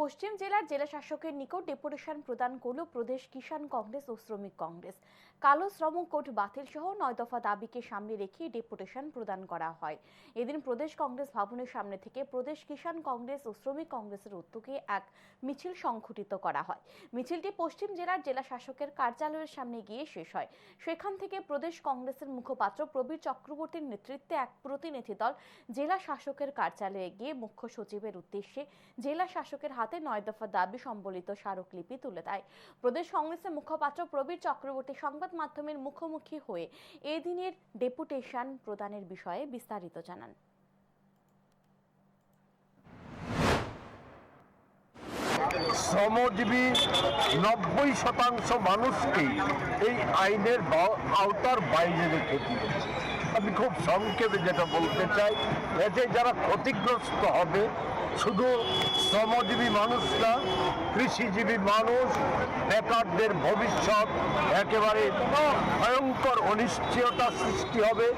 পশ্চিম জেলার জেলা শাসকের নিকট ডেপুটেশন প্রদান করল প্রদেশ কিষাণ কংগ্রেস ও শ্রমিক কংগ্রেস। কালো শ্রম কোড বাতিল সহ নয় দফা দাবিকে সামনে রেখে ডেপুটেশন প্রদান করা হয়। এদিন প্রদেশ কংগ্রেস ভবনের সামনে থেকে প্রদেশ কিষাণ কংগ্রেস ও শ্রমিক কংগ্রেসের উদ্যোগে এক মিছিল সংঘটিত করা হয়। মিছিলটি পশ্চিম জেলার জেলা শাসকের কার্যালয়ের সামনে গিয়ে শেষ হয়। সেখান থেকে প্রদেশ কংগ্রেসের মুখপাত্র প্রবীর চক্রবর্তীর নেতৃত্বে এক প্রতিনিধি দল জেলা শাসকের কার্যালয়ে গিয়ে মুখ্য সচিবের উদ্দেশ্যে জেলা শাসকের হাতে নয় দফা দাবি সম্বলিত স্মারকলিপি তুলে দেয়। প্রদেশ কংগ্রেসের মুখপাত্র প্রবীর চক্রবর্তী সংবাদ মাধ্যমের মুখোমুখি হয়ে এই দিনের ডেপুটেশন প্রদানের বিষয়ে বিস্তারিত জানান। শ্রমজীবী নব্বই শতাংশ মানুষকে এই আইনের আওতার বাইরে রেখে দিয়েছে। আমি খুব সংক্ষেপে যেটা বলতে চাই, এতে যারা ক্ষতিগ্রস্ত হবে, শুধু শ্রমজীবী মানুষ না, কৃষিজীবী মানুষ, বেকারদের ভবিষ্যৎ একেবারে ভয়ঙ্কর অনিশ্চয়তা সৃষ্টি হবে।